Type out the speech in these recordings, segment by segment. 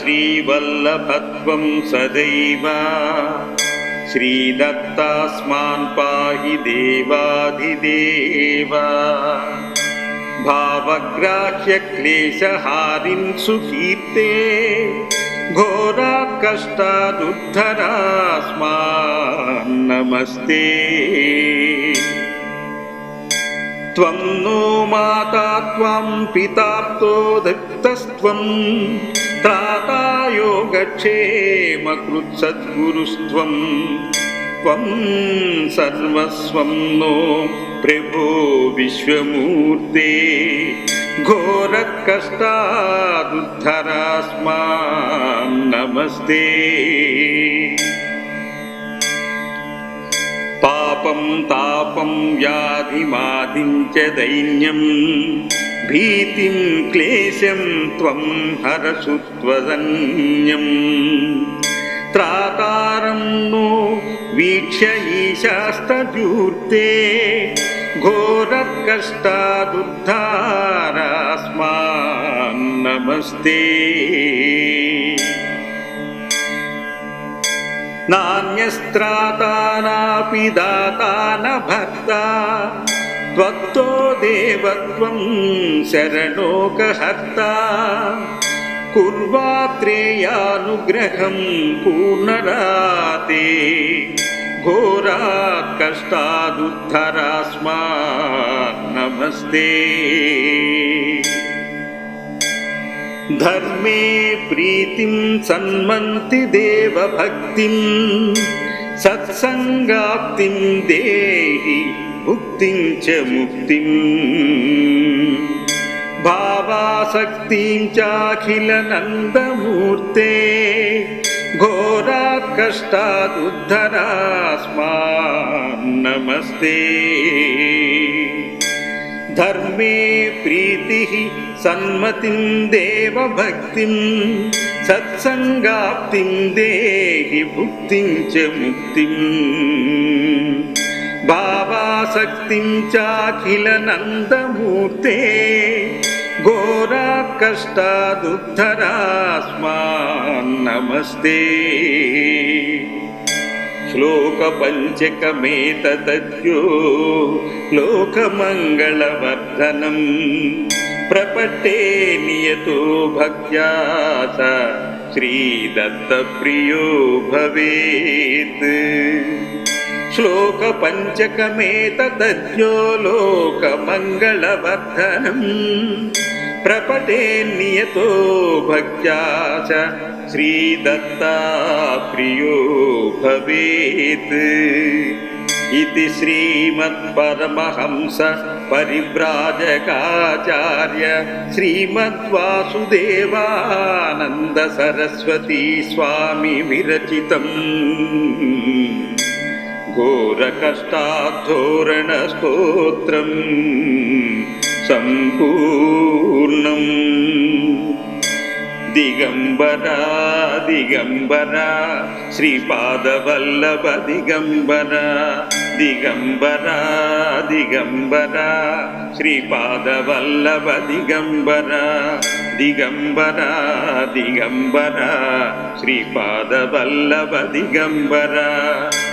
श्रीवल्लभत्वं सदैव श्रीदत्तास्मान् पाहि देवाधिदेव। भावग्राह्यक्लेशहारिं सुकीर्ते। सुीर्ते घोराकष्टानुधरास्मान्नमस्ते त्वं नो माता त्वं पिताप्तो दत्तस्त्वम्। తాతా యోగక్షేమకృత్సద్గురుస్త్వం త్వం సర్వస్వం నో ప్రభో విశ్వమూర్తే ఘోరకష్టాదుద్ధరాస్మాం నమస్తే పాపం తాపం వ్యాధిమాదిం చ దైన్యం भीतिं क्लेशं त्वं हरसु त्वदन्यम् त्रातारं नो वीक्ष्य ईशास्तदूर्ते घोरकष्टादुद्धारास्मान् नमस्ते नान्यस्त्राता नापि दाता न भक्ता त्वत्तो देवत्वं शरणोकहर्ता कुर्वात्रेयानुग्रहं पूर्णराते घोरात् कष्टादुद्धरास्मा नमस्ते धर्मे प्रीतिं सन्मन्ति देवभक्तिं सत्सङ्गाप्तिं देहि చ ముక్తిం. భావాసక్తిం చాఖిల నందమూర్తే ఘోరాత్ కష్టాదుద్ధరాస్మాన్ నమస్తే. ధర్మే ప్రీతి సన్మతిం దేవభక్తిం. సత్సంగాప్తిం దేహి భుక్తిం చ ముక్తిం. భావాసక్తిం చాఖిల నందమూర్తే ఘోరా కష్టాదుద్ధరాస్మాన్ నమస్తే श्लोकपञ्चकमेतदद्यो लोकमङ्गलवर्धनं प्रपट्टे नियतो भक्त्या स श्रीदत्तप्रियो भवेत् श्लोकपञ्चकमेतदद्यो लोकमङ्गलवर्धनम् प्रपटे नियतो भक्त्या च श्रीदत्ता प्रियो भवेत् इति श्रीमत्परमहंस परिव्राजकाचार्य श्रीमद्वासुदेवानन्द सरस्वती स्वामि विरचितम् घोरकष्टाद्धोरणस्तोत्रम् सम्पूर्णम् दिगम्बरा दिगम्बरा श्रीपादवल्लभ दिगम्बरा दिगम्बरा दिगम्बरा श्रीपादवल्लभ दिगम्बरा दिगम्बरा दिगम्बरा श्रीपादवल्लभ दिगम्बरा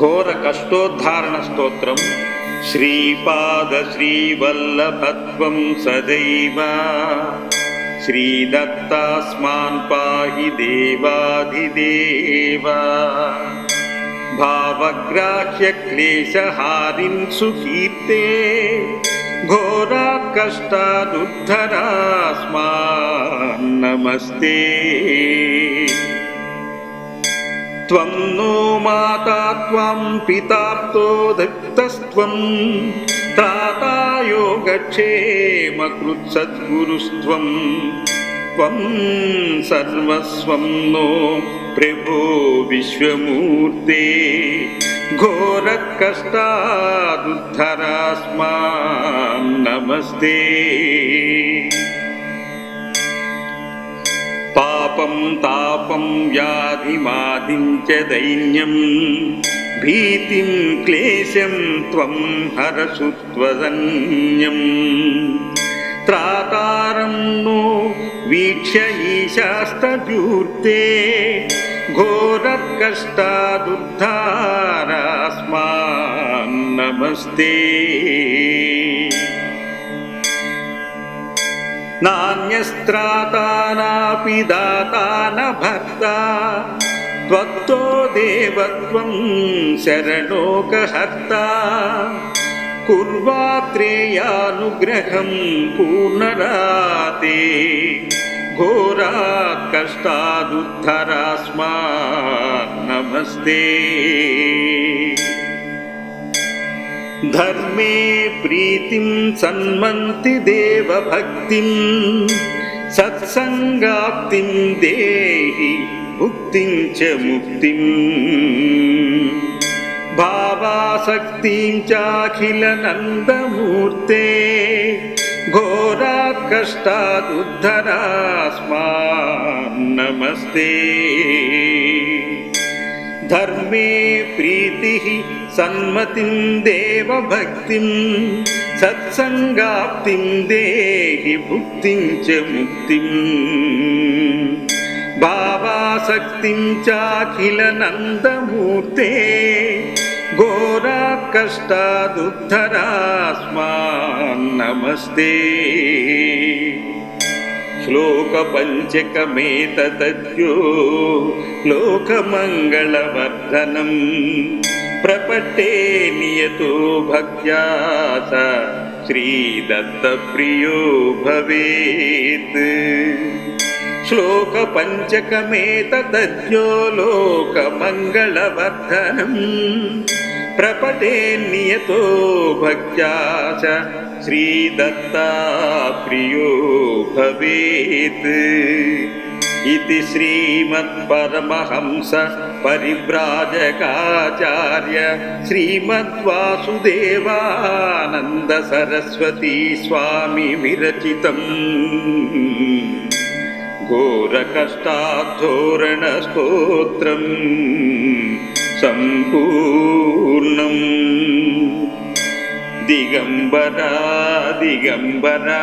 ఘోర కష్టోద్ధారణ స్తోత్రం. శ్రీపాద శ్రీవల్లభత్వం సదైవ. శ్రీదత్తాస్మాన్ పాహి దేవాధిదేవ. భావగ్రాహ్య క్లేశహారిన్ సుకీర్తే. ఘోరా కష్టాదుద్ధరాస్మాన్ నమస్తే. त्वं नो माता त्वं पिताप्तो दत्तस्त्वं त्राता योगक्षेमकृत्सद्गुरुस्त्वं त्वं सर्वस्वं नो प्रभो विश्वमूर्ते घोरकष्टादुद्धरास्मान् नमस्ते పాపం తాపం వ్యాధిమాధించ దైన్యం భీతిం క్లేశం త్వం హరసుత్వదన్యం त्रातारं नो वीक्ष्य ईशास्तदूर्ते घोरकष्टादुद्धारास्मान् नमस्ते नान्यस्त्राता नापि दाता न भर्ता। त्वत्तो देवत्वं शरणोकहर्ता। कुर्वात्रेयानुग्रहं पूर्णराते। घोरात् कष्टादुद्धरास्मान् नमस्ते। धर्मे प्रीतिं सन्मन्ति देवभक्तिं सत्सङ्गाप्तिं देहि मुक्तिं च मुक्तिम् भावासक्तिं चाखिलनन्दमूर्ते घोरात् कष्टादुद्धरास्मान् नमस्ते धर्मे प्रीतिः సన్మతిం దేవభక్తిం సత్సంగాప్తిం దేహి భుక్తిం చ ముక్తిం. భావాసక్తిం చాఖిల నందమూర్తే ఘోరాకష్టాదుద్ధరాస్మాన్ నమస్తే. श्लोकपञ्चकमेतद्यो लोकमङ्गलवर्धनम् प्रपट्टे नियतो भक्त्या स श्रीदत्तप्रियो भवेत्। श्लोकपञ्चकमेतदद्यो लोकमङ्गलवर्धनम्। प्रपटे नियतो भक्त्या च श्रीदत्ता प्रियो भवेत् इति श्रीमत्परमहंस परिव्राजकाचार्य श्रीमद्वासुदेवानन्द सरस्वती स्वामि विरचितम् घोरकष्टाद्धोरणस्तोत्रम् सम्पूर्णम् दिगम्बरा दिगम्बरा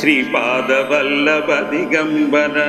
श्रीपादवल्लभ दिगम्बरा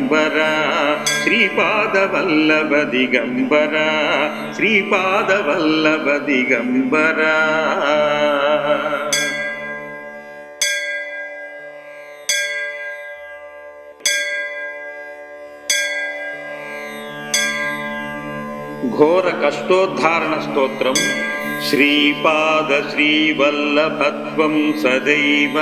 ದಿಗಂಬರ ಶ್ರೀಪಾದವಲ್ಲಭ ದಿಗಂಬರ ಶ್ರೀಪಾದವಲ್ಲಭ ದಿಗಂಬರ ఘోర కష్టోద్ధారణ స్తోత్రం శ్రీపాద శ్రీవల్లభత్వం సదైవ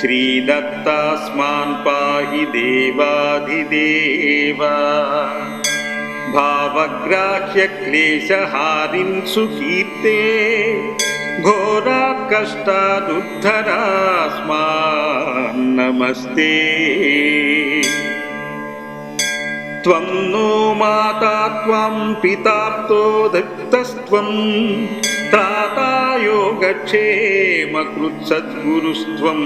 श्रीदत्तास्मान् पाहि देवाधिदेव। भावग्राह्यक्लेशहारिं सुकीर्ते घोरात् कष्टादुद्धरास्मान्नमस्ते त्वं नो माता त्वं पिताप्तो दत्तस्त्वम्। తాతా యోగక్షేమకృత్సద్గురుస్త్వం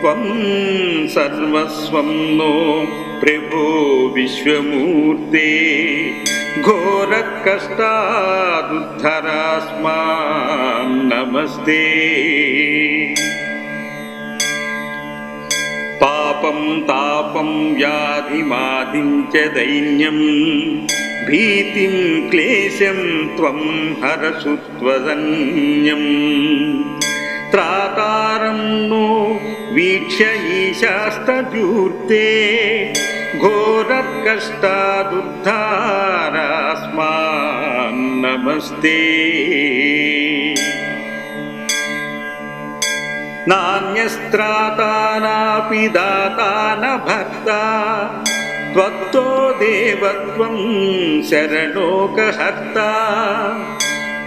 త్వం సర్వస్వం నో ప్రభో విశ్వమూర్తే ఘోరకష్టాదుద్ధరాస్మాన్ నమస్తే పాపం తాపం వ్యాధిమాదిం చ దైన్యం भीतिं क्लेशं त्वं हरसु त्वदन्यम् त्रातारं नो वीक्ष्य ईशास्तदूर्ते घोरकष्टादुद्धारास्मान् नमस्ते नान्यस्त्राता नापि दाता न भक्ता భక్తో దేవత్వం శరణోకహర్త.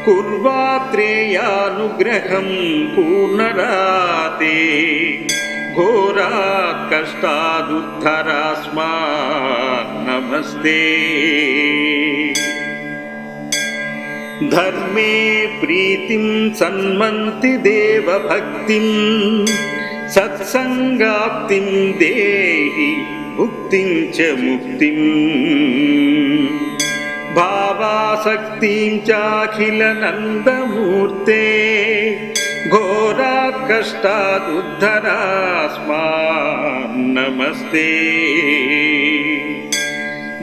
కుర్వాత్రేయానుగ్రహం పూర్ణరాతే. ఘోరా కష్టాదుద్ధరాస్మా నమస్తే ధర్మే ప్రీతిం సన్మంతి దేవభక్తిం. సత్సంగాప్తిం దేహి భుక్తించ ముక్తిం. భావాసక్తిం చాఖిల నందమూర్తే ఘోరాత్ కష్టాదుద్ధరాస్మాన్ నమస్తే.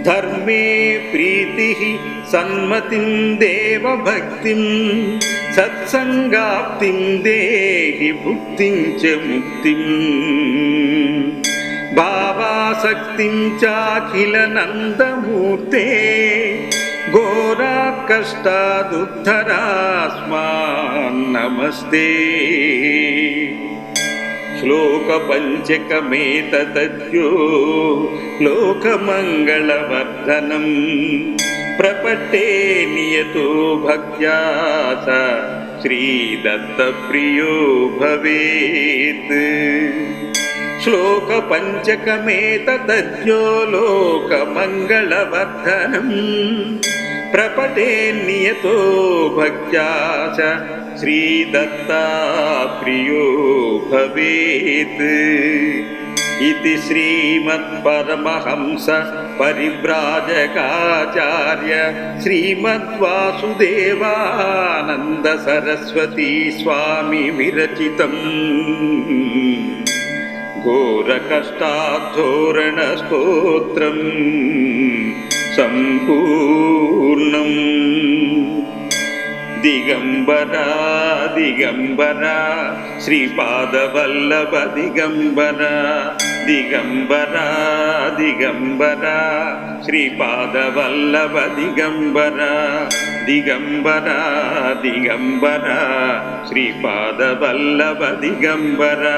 ధర్మే ప్రీతి సన్మతిం దేవభక్తిం. సత్సంగాప్తిం దేహి భుక్తిం చ भावासक्तिञ्चाखिलनन्दमूर्ते घोराकष्टादुद्धरास्मान् नमस्ते श्लोकपञ्चकमेतदद्यो लोकमङ्गलवर्धनम् प्रपट्टे नियतो भक्त्या स श्रीदत्तप्रियो भवेत् श्लोकपञ्चकमेतदद्यो लोकमङ्गलवर्धनम् प्रपटे नियतो भक्त्या च श्रीदत्ता प्रियो भवेत् इति श्रीमत्परमहंस परिव्राजकाचार्य श्रीमद्वासुदेवानन्द सरस्वती स्वामि विरचितम् घोरकष्टाद्धोरणस्तोत्रम् सम्पूर्णम् दिगम्बरा दिगम्बरा श्रीपादवल्लभ दिगम्बरा दिगम्बरा दिगम्बरा श्रीपादवल्लभ दिगम्बरा दिगम्बरा दिगम्बरा श्रीपादवल्लभ दिगम्बरा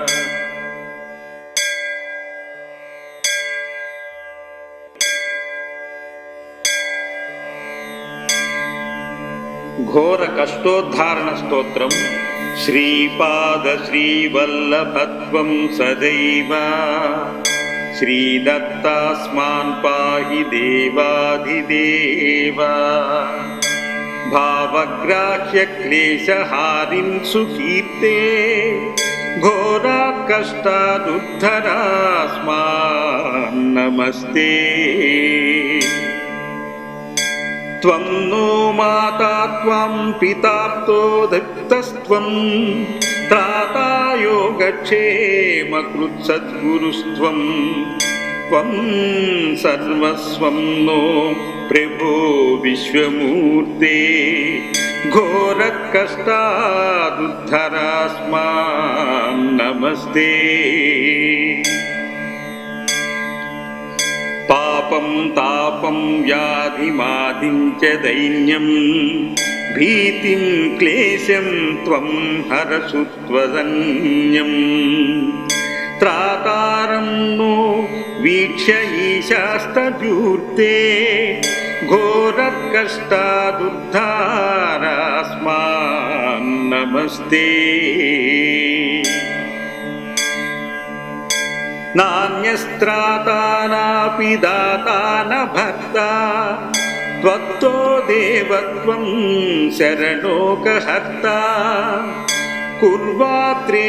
ఘోర కష్టోద్ధారణ స్తోత్రం. శ్రీపాద శ్రీవల్లభత్వం సదైవ. శ్రీదత్తాస్మాన్ పాహి దేవాధిదేవా. భావగ్రాహ్య క్లేశహారిం సుకీర్తే. ఘోరా కష్టాదుద్ధరాస్మాన్ నమస్తే. त्वं नो माता त्वं पिताप्तोदत्तस्त्वं त्राता योगक्षेमकृत्सद्गुरुस्त्वं त्वं सर्वस्वं नो प्रभो विश्वमूर्ते घोरकष्टादुद्धरास्मां नमस्ते పాపం తాపం వ్యాధిమాదించ దైన్యం. భీతిం క్లేశం త్వం హరసుత్వదన్యం. త్రాతారం నో వీక్ష్య ఈశాస్తజూర్తే ఘోరకష్టాదుద్ధారాస్మాన్ నమస్తే नान्यस्त्राता नापि दाता न भक्ता। त्वत्तो देवत्वं शरणोकहर्ता। कुर्वात्रेयानुग्रहं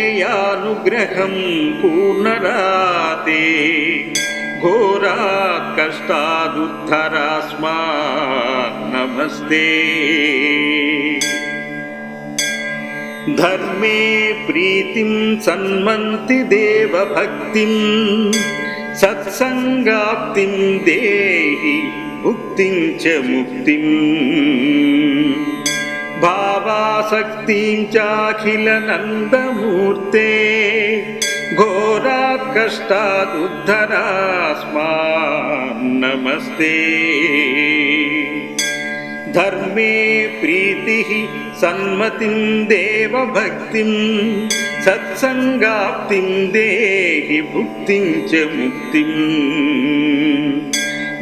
पूर्णराते। घोरात् कष्टादुद्धरास्मान् नमस्ते। धर्मे प्रीतिं सन्मन्ति देवभक्तिं सत्सङ्गाप्तिं देहि मुक्तिं च मुक्तिम् भावासक्तिं चाखिलनन्दमूर्ते घोरात् कष्टादुद्धरास्मान् नमस्ते ధర్మే ప్రీతి సన్మతిం దేవభక్తిం సత్సంగాప్తిం దేహి భుక్తిం చ ముక్తిం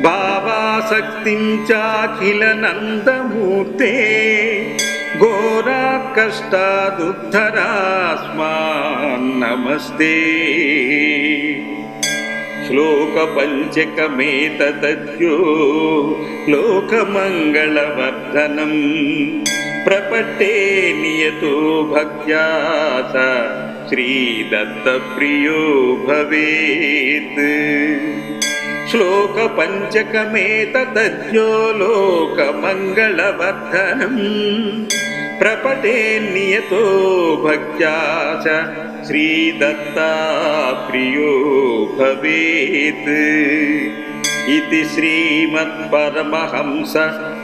భావాసక్తిం చాఖిల నందమూర్తే ఘోరా కష్టాదుద్ధరాస్మాన్ నమస్తే श्लोकपञ्चकमेतदद्यो लोकमङ्गलवर्धनम् प्रपट्टे नियतो भक्त्या श्रीदत्तप्रियो भवेत्। श्लोकपञ्चकमेतदद्यो लोकमङ्गलवर्धनम् प्रपटे नियतो भक्त्या च श्रीदत्ता प्रियो भवेत्। इति श्रीमत्परमहंस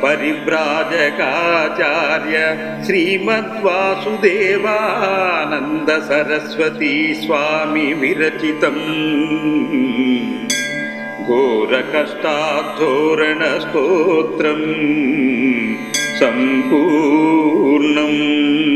परिव्राजकाचार्य श्रीमद्वासुदेवानन्द सरस्वती स्वामि विरचितम्। घोरकष्टाद्धोरणस्तोत्रम् सम्पूर्णम्